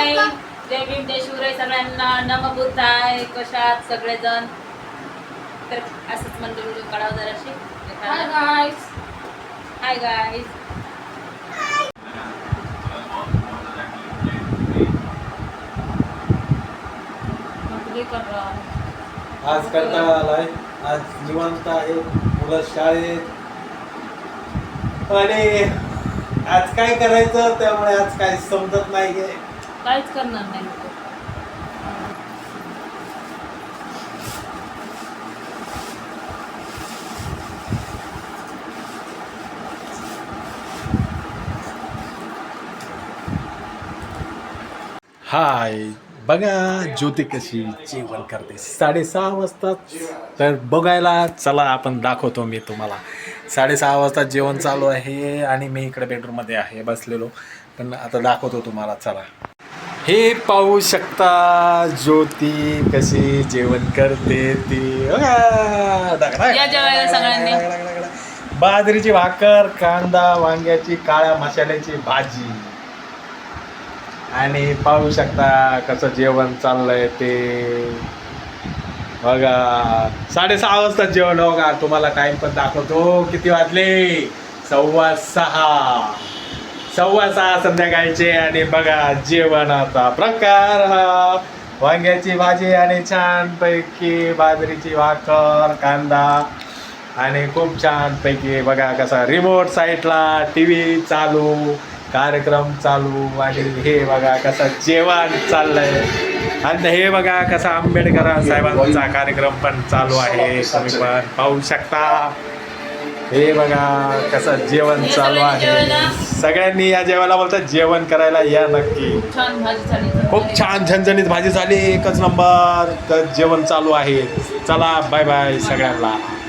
हाय जय भीम जय शिवराय सगळ्यांना. नम बुद्धाय कशात सगळेजण? तर असंच म्हणतो व्हिडिओ काढावं जराशी. हाय गाईस हाय गाईज आज कंटाळा आलाय. आज निवांत आहे. मुलं शाळेत. आणि आज काय करायचं त्यामुळे आज काय समजत नाहीये. काहीच करणार नाही. हाय बघा ज्योती कशी जेवण करते. साडेसहा वाजता तर बघायला चला आपण दाखवतो मी तुम्हाला. साडेसहा वाजता जेवण चालू आहे आणि मी इकडे बेडरूममध्ये आहे बसलेलो. पण आता दाखवतो तुम्हाला चला. हे पाहू शकता ज्योती कशी जेवण करते ती. या जेवायला सगळ्यांनी. दाख. बाजरीची भाकर कांदा वांग्याची काळ्या मसाल्याची भाजी. आणि पाहू शकता कसं जेवण चाललंय ते. बघा साडेसहा वाजता जेवण हो का? तुम्हाला टाइम पण दाखवतो. किती वाजले? सव्वा सहा. सव्वा सहा संध्याकाळचे आणि बघा जेवणाचा प्रकार. हा वांग्याची भाजी आणि छानपैकी बाजरीची भाकर कांदा आणि खूप छानपैकी बघा कसा रिमोट साईटला टी व्ही चालू कार्यक्रम चालू आणि हे बघा कसं जेवण चाललंय. आणि हे बघा कसा आंबेडकर साहेबांचा कार्यक्रम पण चालू आहे. तुम्ही पण पाहू शकता. हे बघा कसं जेवण चालू आहे. सगळ्यांनी या जेवायला बोलतात जेवण करायला या नक्की. खूप छान झणझणीत भाजी झाली एकच नंबर तर जेवण चालू आहे. चला बाय बाय सगळ्यांना.